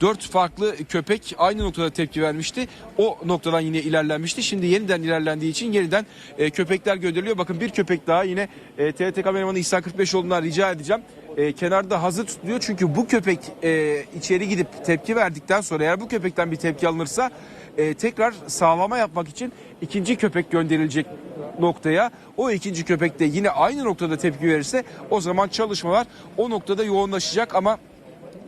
Dört farklı köpek aynı noktada tepki vermişti. O noktadan yine ilerlenmişti. Şimdi yeniden ilerlendiği için yeniden e, köpekler gönderiliyor. Bakın bir köpek daha yine e, TRT kameramanı İhsan 45oğlu'ndan rica edeceğim. E, kenarda hazır tutuluyor. Çünkü bu köpek e, içeri gidip tepki verdikten sonra eğer bu köpekten bir tepki alınırsa e, tekrar sağlama yapmak için ikinci köpek gönderilecek noktaya. O ikinci köpek de yine aynı noktada tepki verirse o zaman çalışmalar o noktada yoğunlaşacak ama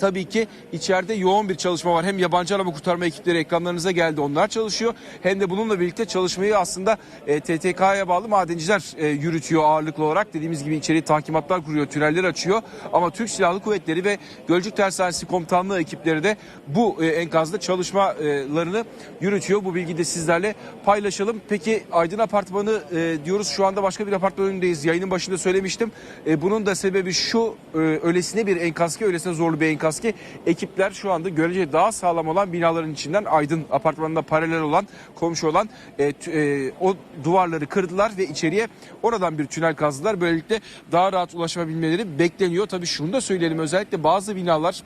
Tabii ki içeride yoğun bir çalışma var. Hem yabancı arama kurtarma ekipleri ekranlarınıza geldi onlar çalışıyor. Hem de bununla birlikte çalışmayı aslında e, TTK'ya bağlı madenciler e, yürütüyor ağırlıklı olarak. Dediğimiz gibi içeri tahkimatlar kuruyor, tüneller açıyor. Ama Türk Silahlı Kuvvetleri ve Gölcük Tersanesi Komutanlığı ekipleri de bu e, enkazda çalışmalarını yürütüyor. Bu bilgiyi de sizlerle paylaşalım. Peki Aydın Apartmanı e, diyoruz şu anda başka bir apartman önündeyiz. Yayının başında söylemiştim. E, bunun da sebebi şu e, öylesine bir enkaz ki öylesine zorlu bir enkaz ki ekipler şu anda görece daha sağlam olan binaların içinden Aydın apartmanında paralel olan komşu olan e, t- e, o duvarları kırdılar ve içeriye oradan bir tünel kazdılar. Böylelikle daha rahat ulaşabilmeleri bekleniyor. Tabii şunu da söyleyelim özellikle bazı binalar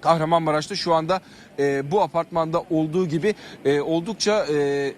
Kahramanmaraş'ta şu anda e, bu apartmanda olduğu gibi e, oldukça e,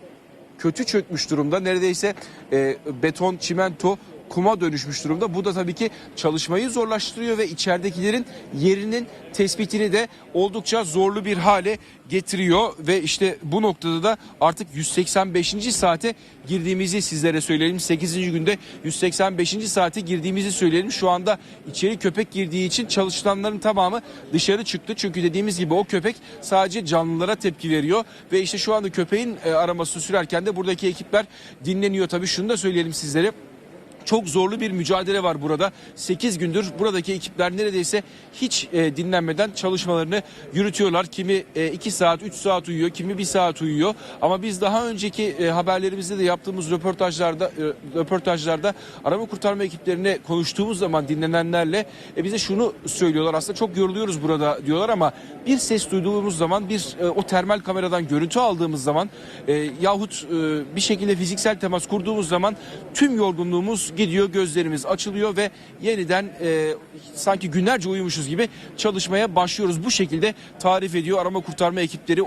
kötü çökmüş durumda. Neredeyse e, beton, çimento kuma dönüşmüş durumda. Bu da tabii ki çalışmayı zorlaştırıyor ve içeridekilerin yerinin tespitini de oldukça zorlu bir hale getiriyor ve işte bu noktada da artık 185. saate girdiğimizi sizlere söyleyelim. 8. günde 185. saate girdiğimizi söyleyelim. Şu anda içeri köpek girdiği için çalışanların tamamı dışarı çıktı. Çünkü dediğimiz gibi o köpek sadece canlılara tepki veriyor ve işte şu anda köpeğin e, araması sürerken de buradaki ekipler dinleniyor. Tabii şunu da söyleyelim sizlere. Çok zorlu bir mücadele var burada. 8 gündür buradaki ekipler neredeyse hiç e, dinlenmeden çalışmalarını yürütüyorlar. Kimi 2 saat, 3 saat uyuyor, kimi 1 saat uyuyor. Ama biz daha önceki e, haberlerimizde de yaptığımız röportajlarda e, röportajlarda arama kurtarma ekiplerine konuştuğumuz zaman dinlenenlerle e, bize şunu söylüyorlar. Aslında çok yoruluyoruz burada diyorlar ama bir ses duyduğumuz zaman bir e, o termal kameradan görüntü aldığımız zaman e, yahut e, bir şekilde fiziksel temas kurduğumuz zaman tüm yorgunluğumuz gidiyor, gözlerimiz açılıyor ve yeniden e, sanki günlerce uyumuşuz gibi çalışmaya başlıyoruz. Bu şekilde tarif ediyor arama kurtarma ekipleri.